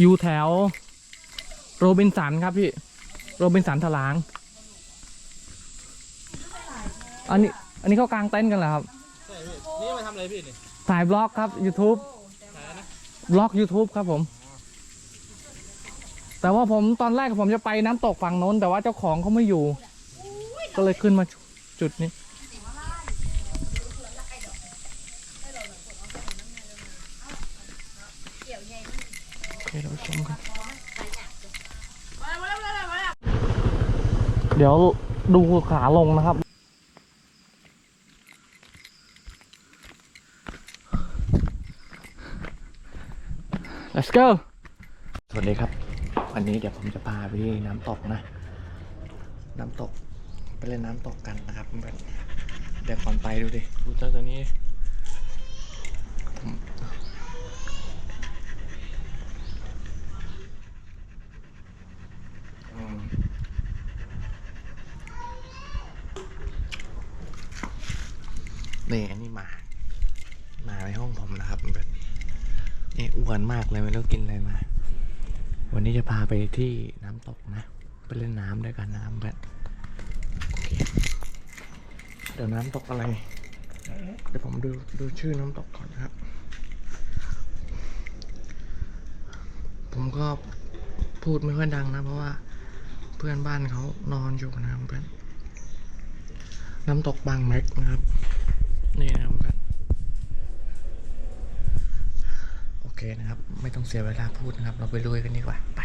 อยู่แถว โรบินสันครับพี่ โรบินสันถลาง อันนี้ อันนี้เขากางเต็นท์กันเหรอครับ นี่มาทำอะไรพี่นี่ถ่ายบล็อกครับ YouTube บล็อก YouTube ครับผม แต่ว่าผมตอนแรกผมจะไปน้ำตกฝั่งโน้น แต่ว่าเจ้าของเขาไม่อยู่ ก็เลยขึ้นมาจุดนี้ โอเคเราชมกัน เดี๋ยวดูขาลงนะครับ let's go สวัสดีครับ วันนี้เดี๋ยวผมจะพาไปที่น้ำตกนะ น้ำตก ไปเล่นน้ำตกกันนะครับเพื่อนเดี๋ยวก่อนไปดูดิดูเจ้าตัวนี้อืมนี่อันนี้หมาหมาในห้องผมนะครับเพื่อนนี่อ้วนมาก เลยไม่รู้กินอะไรมา วันนี้จะพาไปที่น้ำตกนะ ไปเล่นน้ำด้วยกันนะครับเพื่อนเดี๋ยวน้ำตกอะไร เดี๋ยวผมดูดูชื่อน้ำตกก่อนนะครับ ผมก็พูดไม่ค่อยดังนะ เพราะว่าเพื่อนบ้านเขานอนอยู่นะครับเพื่อนน้ำตกบางแม็กนะครับ นี่นะครับ เพื่อนโอเคนะครับ ไม่ต้องเสียเวลาพูดนะครับ เราไปลุยกันดีกว่า ไป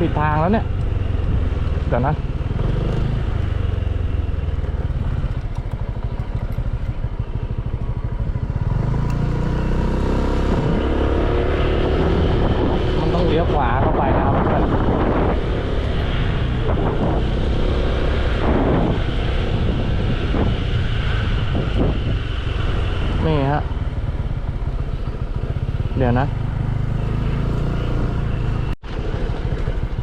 ผิดทางแล้วเนี่ยเดี๋ยวนะมันต้องเลี้ยวขวาเข้าไปนะครับเพื่อนนี่ฮะ เดี๋ยวนะ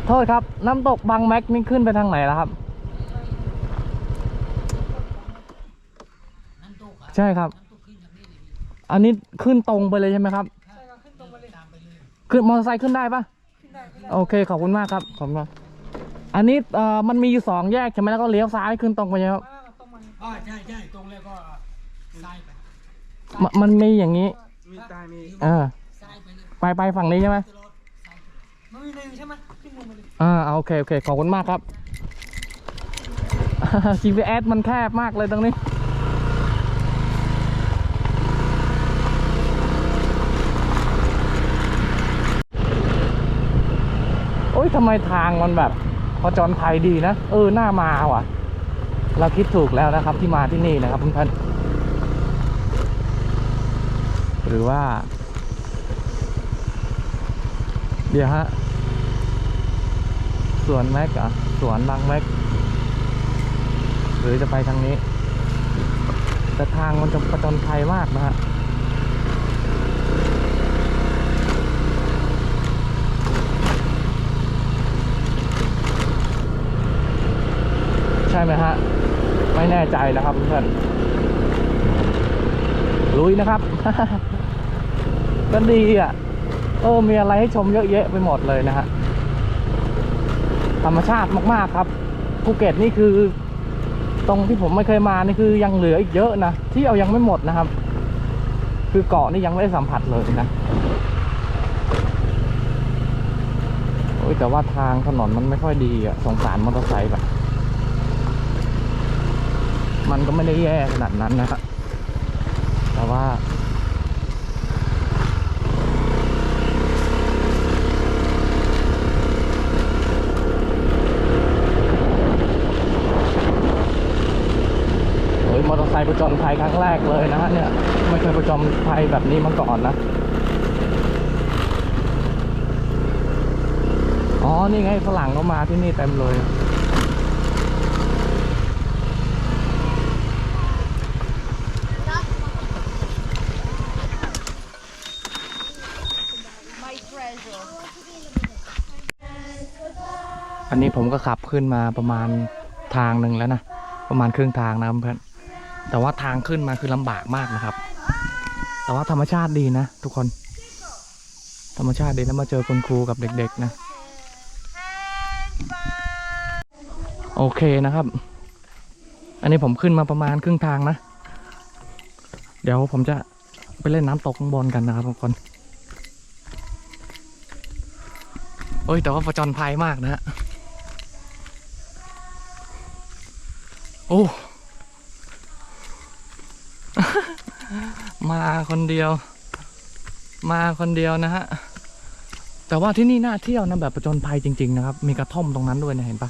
โท ษครับ น้ำตกบางแม็กนี่ขึ้นไปทางไหนแล้วครับ ใช่ครับ อันนี้ขึ้นตรงไปเลยใช่ไหมครับ ขึ้นมอเตอร์ไซค์ขึ้นได้ปะโอเคขอบคุณมากครับขอบคุณมากอันนี้เอ่อมันมีอยู่สองแยกใช่ไหมแล้วก็เลี้ยวซ้ายขึ้นตรงไปใช่ไหมครับอ๋อใช่ใช่ตรงแล้วก็ซ้ายไปมนมันมีอย่างนี้มีตายมีเออซ้ายไปเลยไปไปฝั่งนี้ใช่ไหม มันมีหนึ่งใช่ไหมขึ้นลงมาเลยอ่าเอาโอเคโอเคขอบคุณมากครับ GPS มันแคบมากเลยตรงนี้ โอ้ยทำไมทางมันแบบพอจรภัยดีนะ เออหน้ามาว่ะ เราคิดถูกแล้วนะครับที่มาที่นี่นะครับเพื่อนๆหรือว่า เดี๋ยวฮะ สวนแม็กอะสวนบางแม็ก หรือจะไปทางนี้ แต่ทางมันจะประจนภัยมากนะฮะใช่ไหมฮะ ไม่แน่ใจนะครับเพื่อนลุยนะครับ ก็ดีอะ เออ มีอะไรให้ชมเยอะแยะไปหมดเลยนะฮะ ธรรมชาติมาก ๆ ครับภูเก็ตนี่คือ ตรงที่ผมไม่เคยมานี่คือยังเหลืออีกเยอะนะที่เอายังไม่หมดนะครับ คือเกาะนี่ยังไม่ได้สัมผัสเลยนะโอ้ยแต่ว่าทางถนนมันไม่ค่อยดีอะสงสารมอเตอร์ไซค์แบบมันก็ไม่ได้แย่ขนาดนั้นนะครับแต่ว่า โอ้ยมอเตอร์ไซ ครั้งแรกเลยนะฮะเนี่ยไม่เคยประจนภัยแบบนี้มาก่อนนะอ๋อนี่ไงฝรั่งก็มาที่นี่เต็มเลยอันนี้ผมก็ขับขึ้นมาประมาณทางหนึ่งแล้วนะ ประมาณครึ่งทางนะเพื่อน แต่ว่าทางขึ้นมาคือลำบากมากนะครับ แต่ว่าธรรมชาติดีนะ ทุกคน ธรรมชาติดีแล้วมาเจอคุณครูกับเด็ก ๆ นะ โอเคนะครับ อันนี้ผมขึ้นมาประมาณครึ่งทางนะ เดี๋ยวผมจะไปเล่นน้ำตกข้างบนกันนะครับทุกคนโอ้ยแต่ว่าประจนภัยมากนะฮะ โอ้ มา คนเดียว มาคนเดียวนะฮะ แต่ว่าที่นี่น่าเที่ยวนะแบบประจนภัยจริง ๆ นะครับ มีกระท่อมตรงนั้นด้วยนะเห็นปะ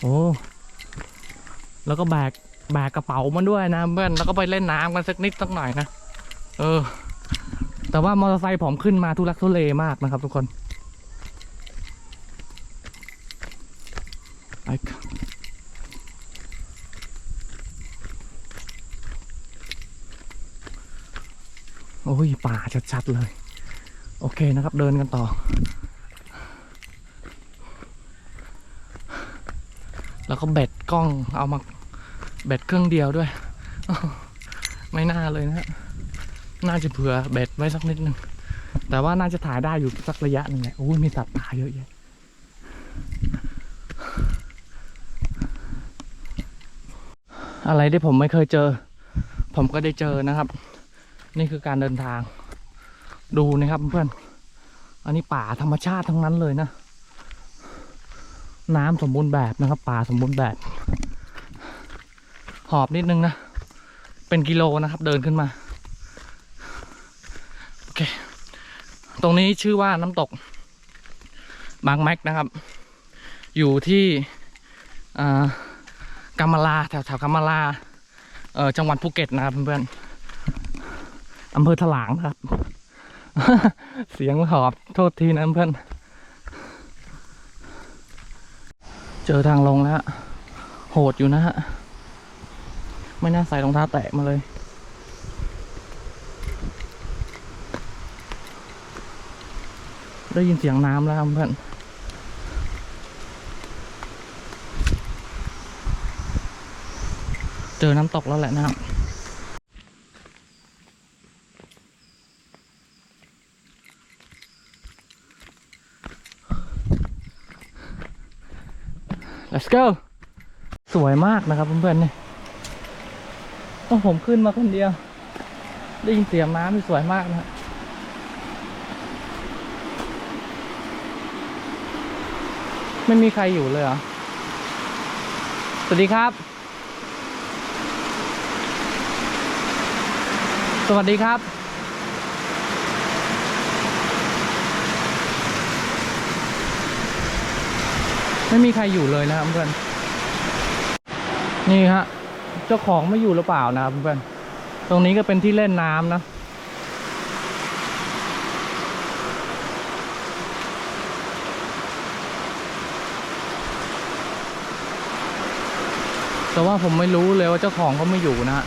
โอ้แล้วก็แบกแบกกระเป๋ามาด้วยนะเพื่อนแล้วก็ไปเล่นน้ำกันสักนิดสักหน่อยนะเออ แต่ว่ามอเตอร์ไซค์ผมขึ้นมาทุลักทุเลมากนะครับ ทุกคน ไอ้ค่ะโอ้ ยป่าชัดๆเลย โอเคนะครับเดินกันต่อ แล้วก็เบ็ดกล้องเอามาเบ็ดเครื่องเดียวด้วย ไม่น่าเลยนะฮะน่าจะเผื่อเบ็ดไว้สักนิดนึง แต่ว่าน่าจะถ่ายได้อยู่สักระยะหนึ่งแหละโอ้ยมีสัตว์ป่าเยอะแยะอะไรที่ผมไม่เคยเจอ ผมก็ได้เจอนะครับ นี่คือการเดินทาง ดูนะครับเพื่อน อันนี้ป่าธรรมชาติทั้งนั้นเลยนะ น้ำสมบูรณ์แบบนะครับ ป่าสมบูรณ์แบบ หอบนิดนึงนะ เป็นกิโลนะครับ เดินขึ้นมา โอเค ตรงนี้ชื่อว่าน้ำตก บางแม็กนะครับ อยู่ที่อ่ากำมะลาแถวแถวกำมะลาจังหวัดภูเก็ตนะครับเพื่อนๆ อำเภอถลางครับ เสียงหอบโทษทีนะเพื่อน เจอทางลงแล้ว โหดอยู่นะฮะ ไม่น่าใส่รองเท้าแตะมาเลย ได้ยินเสียงน้ำแล้วครับเพื่อนเจอน้ำตกแล้วแหละนะครับ go สวยมากนะครับเพื่อนๆเนี่ยต้องผมขึ้นมาคนเดียว ได้ยินเสียงน้ำที่สวยมากนะฮะไม่มีใครอยู่เลยเหรอ สวัสดีครับ สวัสดีครับ ไม่มีใครอยู่เลยนะครับเพื่อน นี่ฮะ เจ้าของไม่อยู่หรือเปล่านะครับเพื่อน ตรงนี้ก็เป็นที่เล่นน้ำนะ แต่ว่าผมไม่รู้เลยว่าเจ้าของเขาไม่อยู่นะฮะ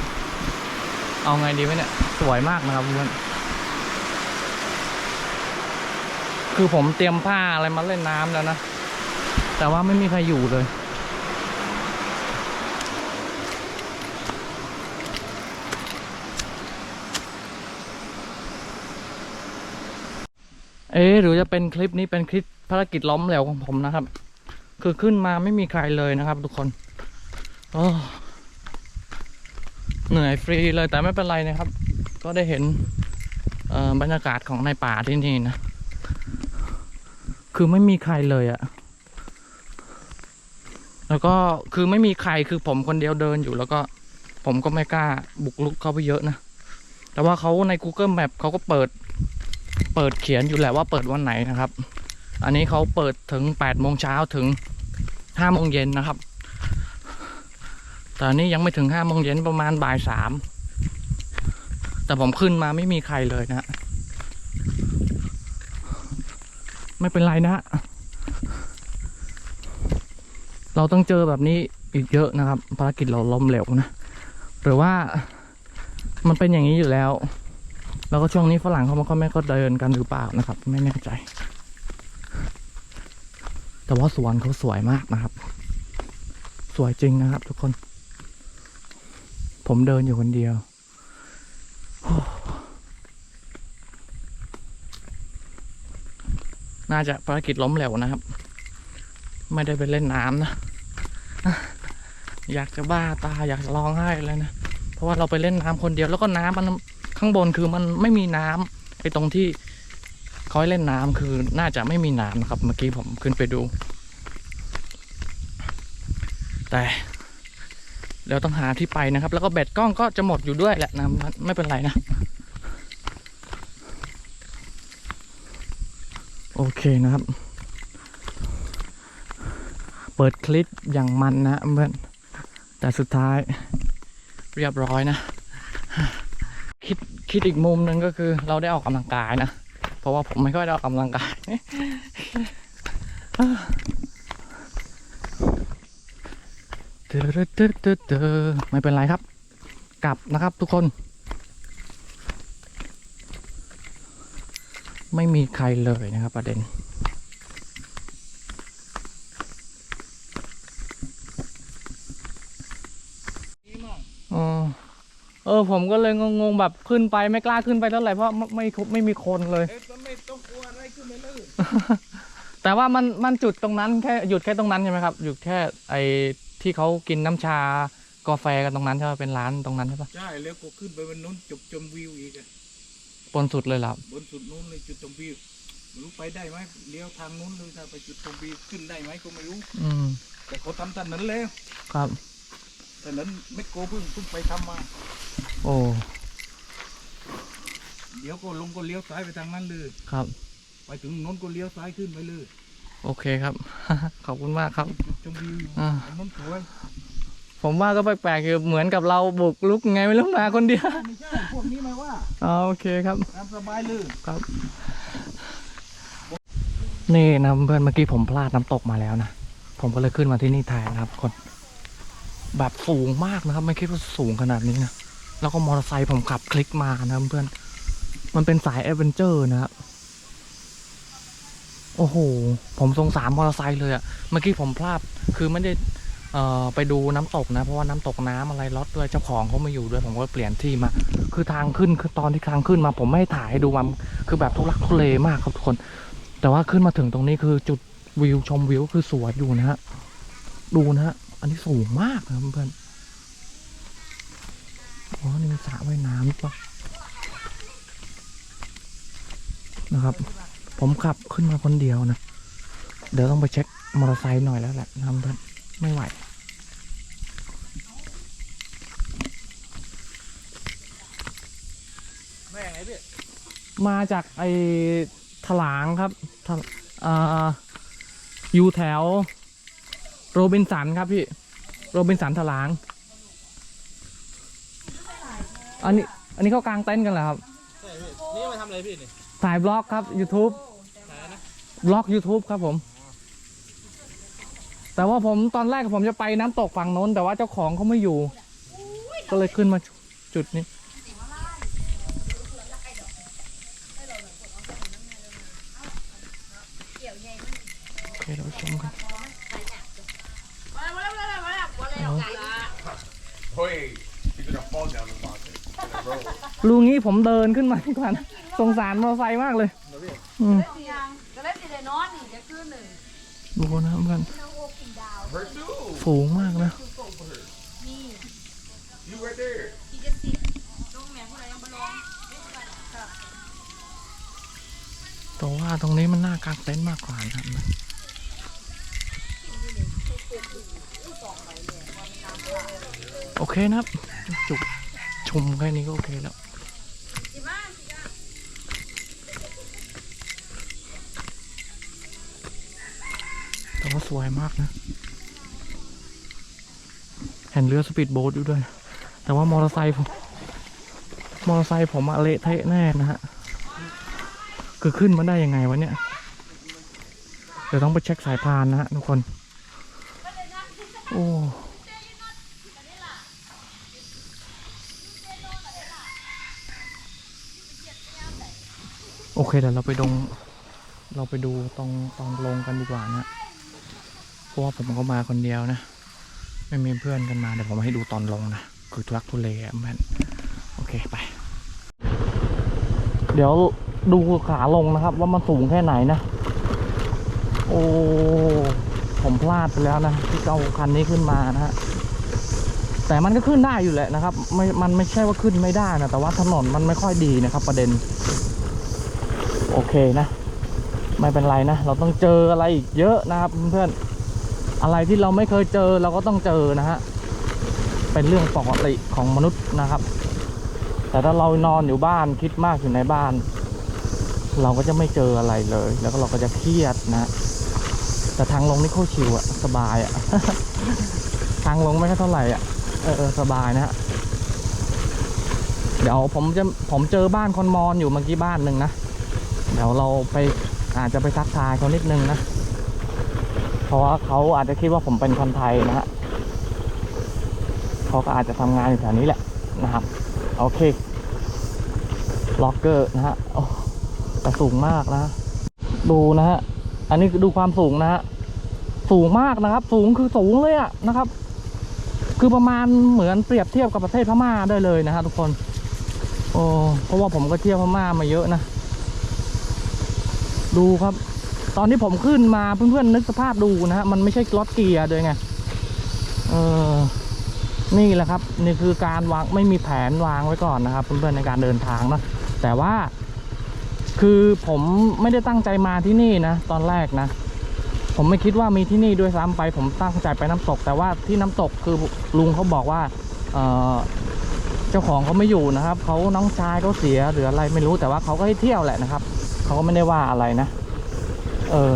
เอาไงดีไหมเนี่ย สวยมากนะครับเพื่อนคือผมเตรียมผ้าอะไรมาเล่นน้ำแล้วนะ แต่ว่าไม่มีใครอยู่เลย เอ๊ะหรือจะเป็นคลิปนี้เป็นคลิปภารกิจล้อมเหลวของผมนะครับ คือขึ้นมาไม่มีใครเลยนะครับ ทุกคนอ้เหนื่อยฟรีเลยแต่ไม่เป็นไรนะครับ ก็ได้เห็นบรรยากาศของในป่าที่นี่นะ คือไม่มีใครเลยอะ แล้วก็คือไม่มีใครคือผมคนเดียวเดินอยู่แล้วก็ ผมก็ไม่กล้าบุกลุกเข้าไปเยอะนะ แต่ว่าเขาใน Google Map เขาก็เปิด เปิดเขียนอยู่แหละว่าเปิดวันไหนนะครับ อันนี้เขาเปิดถึง8โมงเช้าถึง5โมงเย็นนะครับแต่อันนี้ยังไม่ถึง5โมงเย็นประมาณบ่ายสามแต่ผมขึ้นมาไม่มีใครเลยนะฮะไม่เป็นไรนะฮะ เราต้องเจอแบบนี้อีกเยอะนะครับ ภารกิจเราล้มเหลวนะ หรือว่ามันเป็นอย่างนี้อยู่แล้ว แล้วก็ช่วงนี้ฝรั่งเขาม่ค่อยไม่ก็เดินกันหรือเปล่านะครับ ไม่แน่ใจ แต่ว่าสวนเขาสวยมากนะครับ สวยจริงนะครับ ทุกคน ผมเดินอยู่คนเดียวน่าจะภารกิจล้มเหลวนะครับ ไม่ได้ไปเล่นน้ำนะ อยากจะบ้าตาอยากจะร้องไห้เลยนะ เพราะว่าเราไปเล่นน้ำคนเดียวแล้วก็น้ำมันข้างบนคือมันไม่มีน้ำไอ้ตรงที่เขาให้เล่นน้ำคือน่าจะไม่มีน้ำนะครับ เมื่อกี้ผมขึ้นไปดู แต่เราต้องหาที่ไปนะครับ แล้วก็แบตกล้องก็จะหมดอยู่ด้วยแหละนะไม่เป็นไรนะ โอเคนะครับ เปิดคลิปอย่างมันนะเพื่อน แต่สุดท้ายเรียบร้อยนะ คิดคิดอีกมุมหนึ่งก็คือเราได้ออกกำลังกายนะ เพราะว่าผมไม่ค่อยได้ออกกำลังกายเตอเตอเตอเตอเตอไม่เป็นไรครับ กลับนะครับทุกคน ไม่มีใครเลยนะครับประเด็น อ๋อ เออผมก็เลยงงๆแบบขึ้นไปไม่กล้าขึ้นไปเท่าไหร่เพราะไม่ไม่ไม่มีคนเลย เอ๊ะไม่ต้องกลัวอะไรขึ้นไปเลยแต่ว่ามันมันจุดตรงนั้นแค่หยุดแค่ตรงนั้นใช่ไหมครับหยุดแค่ไอ้ที่เขากินน้ำชากาแฟกันตรงนั้นใช่ไหมเป็นร้านตรงนั้นใช่ปะใช่แล้วก็ขึ้นไปบนนู้นจุดชมวิวอีกอะบนสุดเลยเหรอครับบนสุดนู้นเลยจุดชมวิวไม่รู้ไปได้ไหมเลี้ยวทางนู้นเลยถ้าไปจุดชมวิวขึ้นได้ไหมก็ไม่รู้ อืมแต่เขาทำถนนแล้ว ครับ ถนนไม่โกเพิ่งเพิ่งไปทำมา โอ้เดี๋ยวก็ลงก็เลี้ยวซ้ายไปทางนั้นเลย ครับ ไปถึงโน้นก็เลี้ยวซ้ายขึ้นไปเลยโอเคครับ ขอบคุณมากครับ จุดชมวิวอยู่อ่า อันนั้นสวยผมว่าก็แปลกๆคือเหมือนกับเราบุกลุกไงไม่รู้มาคนเดียวไม่ใช่พวกนี้หมายว่าอ๋อโอเคครับ ตามสบายเลยครับ นี่นะเพื่อนเมื่อกี้ผมพลาดน้ำตกมาแล้วนะ ผมก็เลยขึ้นมาที่นี่ถ่ายนะครับคน แบบสูงมากนะครับ ไม่คิดว่าสูงขนาดนี้นะ แล้วก็มอเตอร์ไซค์ผมขับคลิกมานะเพื่อนมันเป็นสายแอดเวนเจอร์นะครับโอ้โห ผมสงสารมอเตอร์ไซค์เลยอะเมื่อกี้ผมพลาด คือไม่ได้อ่อไปดูน้ำตกนะ เพราะว่าน้ำตกน้ำอะไรล็อตด้วยเจ้าของเขาไม่อยู่ด้วย ผมก็เปลี่ยนที่มา คือทางขึ้นคือตอนที่ทางขึ้นมา ผมไม่ถ่ายให้ดูมันคือแบบทุลักทุเลมากครับทุกคน แต่ว่าขึ้นมาถึงตรงนี้คือจุดวิวชมวิวคือสวยอยู่นะฮะ ดูนะฮะ อันนี้สูงมากนะเพื่อนอ๋อ นี่มีสระว่ายน้ำปะนะครับ ผมขับขึ้นมาคนเดียวนะ เดี๋ยวต้องไปเช็คมอเตอร์ไซค์หน่อยแล้วแหละนะเพื่อนไม่ไหวมาจากไอ้ถลางครับอ่าอยู่แถว โรบินสันครับพี่ โรบินสันถลาง อันนี้ อันนี้เขากางเต็นกันเหรอครับ นี่มาทำอะไรพี่นี่ถ่ายบล็อกครับ YouTube บล็อก YouTube ครับผม แต่ว่าผมตอนแรกผมจะไปน้ำตกฝั่งโน้น แต่ว่าเจ้าของเขาไม่อยู่ ก็เลยขึ้นมาจุดนี้ โอเคเราชมกัน Wait, you're gonna fall down the mountain in a row. ลุงนี้ผมเดินขึ้นมาดีกว่านะสงสารมอเตอร์ไซค์มากเลยอืมก็เล่นสิเดนอนนี่จะขึ้นหนึ่งดูนะเพื่อน Where to? สูงมากนะ You right there. ที่จะสิลงแต่ว่าตรงนี้มันน่ากางเต็นท์มากกว่านะครับโอเคนะครับ จุก มแค่นี้ก็โอเคแล้วแต่ว่าสวยมากนะ เห็นเรือสปีดโบ๊ทอยู่ด้วย แต่ว่ามอเตอร์ไซค์ผม มอเตอร์ไซค์ผมอะเละเทะแน่นะฮะ คือขึ้นมาได้ยังไงวะเนี่ย เดี๋ยวต้องไปเช็คสายพานนะฮะทุกคน โอ้ เคเดี๋ยวเราไปดงเราไปดูตรงตอนลงกันดีกว่านะเพราะว่าผมก็มาคนเดียวนะ ไม่มีเพื่อนกันมาเดี๋ยวผมให้ดูตอนลงนะคือทุลักทุเลอะแมนโอเคไป เดี๋ยวดูขาลงนะครับ ว่ามันสูงแค่ไหนนะ โอ้ผมพลาดไปแล้วนะที่เอาคันนี้ขึ้นมานะฮะแต่มันก็ขึ้นได้อยู่แหละนะครับไม่มันไม่ใช่ว่าขึ้นไม่ได้นะแต่ว่าถนนมันไม่ค่อยดีนะครับ ประเด็น โอเคนะ ไม่เป็นไรนะ เราต้องเจออะไรอีกเยอะนะครับเพื่อนๆอะไรที่เราไม่เคยเจอเราก็ต้องเจอนะฮะเป็นเรื่องปกติของมนุษย์นะครับ แต่ถ้าเรานอนอยู่บ้านคิดมากอยู่ในบ้าน เราก็จะไม่เจออะไรเลย แล้วก็เราก็จะเครียดนะแต่ทางลงนี่โคตรชิวอะสบายอะทางลงไม่ค่อยเท่าไหร่อะเออสบายนะฮะเดี๋ยวผมจะผมเจอบ้านคนมอนอยู่เมื่อกี้บ้านหนึ่งนะ เดี๋ยวเราไปอาจจะไปทักทายเขานิดนึงนะ เพราะว่าเขาอาจจะคิดว่าผมเป็นคนไทยนะฮะเขาก็อาจจะทำงานอยู่แถวนี้แหละนะครับ โอเคล็อกเกอร์นะฮะโอ้แต่สูงมากนะ ดูนะฮะ อันนี้คือดูความสูงนะฮะ สูงมากนะครับ สูงคือสูงเลยอะนะครับ คือประมาณเหมือนเปรียบเทียบกับประเทศพม่าได้เลยนะฮะทุกคน โอ้เพราะว่าผมก็เที่ยวพม่ามาเยอะนะ ดูครับ ตอนที่ผมขึ้นมาเพื่อนๆนึกสภาพดูนะฮะมันไม่ใช่รถเกียร์ด้วยไงเออนี่แหละครับ นี่คือการวางไม่มีแผนวางไว้ก่อนนะครับ เพื่อนๆในการเดินทางนะแต่ว่า คือผมไม่ได้ตั้งใจมาที่นี่นะตอนแรกนะผมไม่คิดว่ามีที่นี่ด้วยซ้ำไป ผมตั้งใจไปน้ำตก แต่ว่าที่น้ำตกคือลุงเขาบอกว่าเออเจ้าของเขาไม่อยู่นะครับเขาน้องชายเขาเสียหรืออะไรไม่รู้แต่ว่าเขาก็ให้เที่ยวแหละนะครับ เขาก็ไม่ได้ว่าอะไรนะ เออ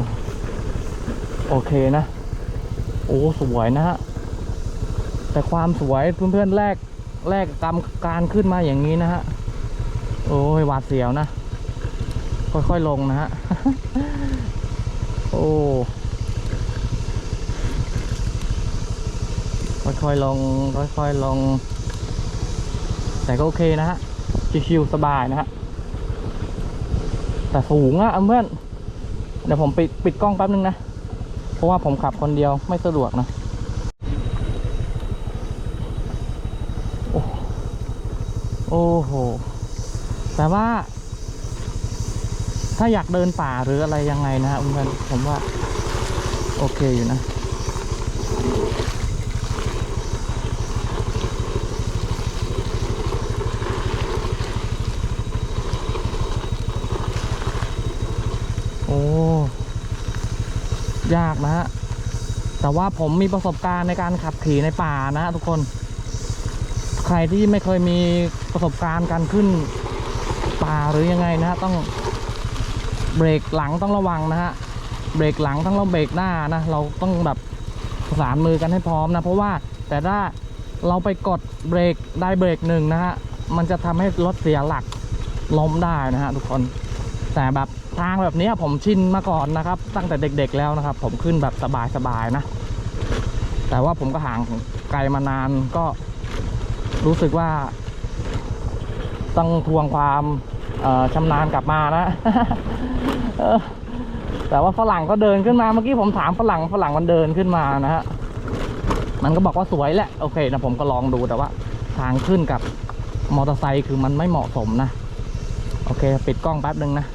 โอเคนะ โอ้สวยนะฮะ แต่ความสวยเพื่อนๆแรกแรกกรรมการขึ้นมาอย่างนี้นะฮะ โอ้ยหวาดเสียวนะ ค่อยๆลงนะฮะ โอ้ค่อยๆลงค่อยๆลง แต่ก็โอเคนะฮะ ชิวๆสบายนะฮะ แต่สูงอะเพื่อนเดี๋ยวผมปิดปิดกล้องแป๊บนึงนะ เพราะว่าผมขับคนเดียวไม่สะดวกนะโอ้โห แต่ว่า ถ้าอยากเดินป่าหรืออะไรยังไงนะฮะเพื่อนผมว่า โอเคอยู่นะ ยากนะฮะ แต่ว่าผมมีประสบการณ์ในการขับขี่ในป่านะฮะทุกคน ใครที่ไม่เคยมีประสบการณ์การขึ้นป่าหรือยังไงนะฮะต้องเบรกหลังต้องระวังนะฮะ เบรกหลังต้องเราเบรกหน้านะ เราต้องแบบประสานมือกันให้พร้อมนะ เพราะว่าแต่ถ้าเราไปกดเบรกได้เบรกหนึ่งนะฮะ มันจะทำให้รถเสียหลักล้มได้นะฮะทุกคน แต่แบบ ทางแบบนี้ผมชินมาก่อนนะครับ ตั้งแต่เด็กๆแล้วนะครับ ผมขึ้นแบบสบายๆนะ แต่ว่าผมก็ห่างไกลมานานก็รู้สึกว่า ต้องทวงความชำนาญกลับมานะแต่ว่าฝรั่งก็เดินขึ้นมาเมื่อกี้ผมถามฝรั่งฝรั่งมันเดินขึ้นมานะฮะมันก็บอกว่าสวยแหละโอเคนะผมก็ลองดูแต่ว่า ทางขึ้นกับมอเตอร์ไซค์คือมันไม่เหมาะสมนะ โอเค ปิดกล้องแป๊บนึงนะ